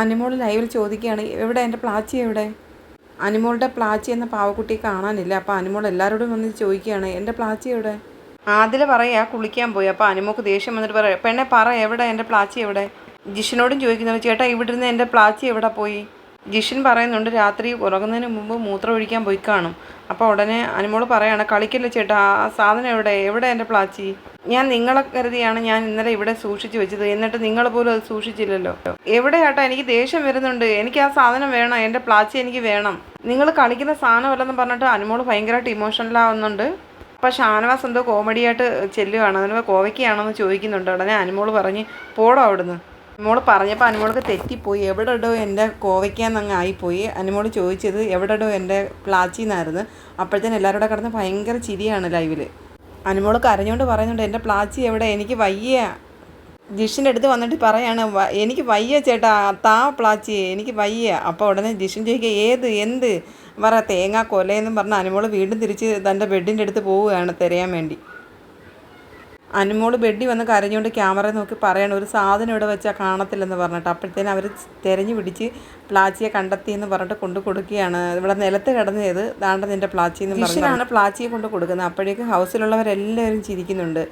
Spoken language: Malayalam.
അനിമോൾ ലൈവിൽ ചോദിക്കുകയാണ് എവിടെ? എന്റെ പ്ലാച്ചി എവിടെ? അനിമോളുടെ പ്ലാച്ചി എന്ന പാവക്കുട്ടിയെ കാണാനില്ല. അപ്പോൾ അനിമോൾ എല്ലാവരോടും വന്ന് ചോദിക്കുകയാണ് എന്റെ പ്ലാച്ചി എവിടെ? ആദില പറയാ കുളിക്കാൻ പോയി. അപ്പോൾ അനിമോക്ക് ദേഷ്യം വന്നിട്ട് പറയാം പെണ്ണെ പറ എവിടെ? എന്റെ പ്ലാച്ചി എവിടെ? ജിഷിനോടും ചോദിക്കുന്നുണ്ട് ചേട്ടാ ഇവിടുന്ന് എന്റെ പ്ലാച്ചി എവിടെ പോയി? ജിഷിൻ പറയുന്നുണ്ട് രാത്രി ഉറങ്ങുന്നതിന് മുമ്പ് മൂത്രം ഒഴിക്കാൻ പോയി കാണും. അപ്പോൾ ഉടനെ അനുമോൾ പറയാണ് കളിക്കല്ലേ ചേട്ടാ ആ സാധനം എവിടെ? എവിടെ എന്റെ പ്ലാച്ചി? ഞാൻ നിങ്ങളെ കരുതിയാണ് ഞാൻ ഇന്നലെ ഇവിടെ സൂക്ഷിച്ചു വെച്ചത് എന്നിട്ട് നിങ്ങൾ പോലും അത് സൂക്ഷിച്ചില്ലല്ലോ. എവിടെ ചേട്ടാ എനിക്ക് ദേഷ്യം വരുന്നുണ്ട്. എനിക്ക് ആ സാധനം വേണം. എന്റെ പ്ലാച്ചി എനിക്ക് വേണം. നിങ്ങൾ കളിക്കുന്ന സാധനമല്ലെന്ന് പറഞ്ഞിട്ട് അനുമോൾ ഭയങ്കരമായിട്ട് ഇമോഷണലാവുന്നുണ്ട് അപ്പോൾ ഷാനവാസ് എന്തോ കോമഡിയായിട്ട് ചെല്ലുകയാണ് അതിന് കോവയ്ക്കാണെന്ന് ചോദിക്കുന്നുണ്ട്. ഉടനെ അനുമോൾ പറഞ്ഞ് പോടോ അവിടുന്ന്. അനുമോൾ പറഞ്ഞപ്പോൾ അനുമോൾക്ക് തെറ്റിപ്പോയി. എവിടെ ഇടോ എന്റെ കോവയ്ക്കാന്നങ്ങ് ആയിപ്പോയി. അനുമോൾ ചോദിച്ചത് എവിടെ ഇടോ എന്റെ പ്ലാച്ചിന്നായിരുന്നു. അപ്പോഴത്തേന് എല്ലാവരും കൂടെ കിടന്ന് ഭയങ്കര ചിരിയാണ് ലൈവിൽ അനുമോൾ കരഞ്ഞുകൊണ്ട് പറയുന്നുണ്ട് എന്റെ പ്ലാച്ചി എവിടെ? എനിക്ക് വയ്യ. ജിഷിന്റെ അടുത്ത് വന്നിട്ട് പറയാണ് എനിക്ക് വയ്യ ചേട്ടാ താ പ്ലാച്ചി എനിക്ക് വയ്യ. അപ്പോൾ ഉടനെ ജിഷൻ ചോദിക്കുക ഏത് എന്ത്? പറ തേങ്ങ കൊലയെന്നും പറഞ്ഞ് അനുമോൾ വീണ്ടും തിരിച്ച് തന്റെ ബെഡിന്റെ അടുത്ത് പോവുകയാണ് തിരയാൻ വേണ്ടി. അനുമോൾ ബെഡി വന്ന് കരഞ്ഞുകൊണ്ട് ക്യാമറ നോക്കി പറയണം ഒരു സാധനം ഇവിടെ വെച്ചാൽ കാണത്തില്ലെന്ന് പറഞ്ഞിട്ട്. അപ്പോഴത്തേനും അവർ തിരഞ്ഞു പിടിച്ച് പ്ലാച്ചിയെ കണ്ടെത്തി എന്ന് പറഞ്ഞിട്ട് കൊണ്ടു കൊടുക്കുകയാണ്. ഇവിടെ നിലത്ത് കിടന്നത് ദാണ്ട നിന്റെ പ്ലാച്ചി എന്ന് പറഞ്ഞാണ് പ്ലാച്ചിയെ കൊണ്ട് കൊടുക്കുന്നത്. അപ്പോഴേക്കും ഹൗസിലുള്ളവരെല്ലാവരും ചിരിക്കുന്നുണ്ട്.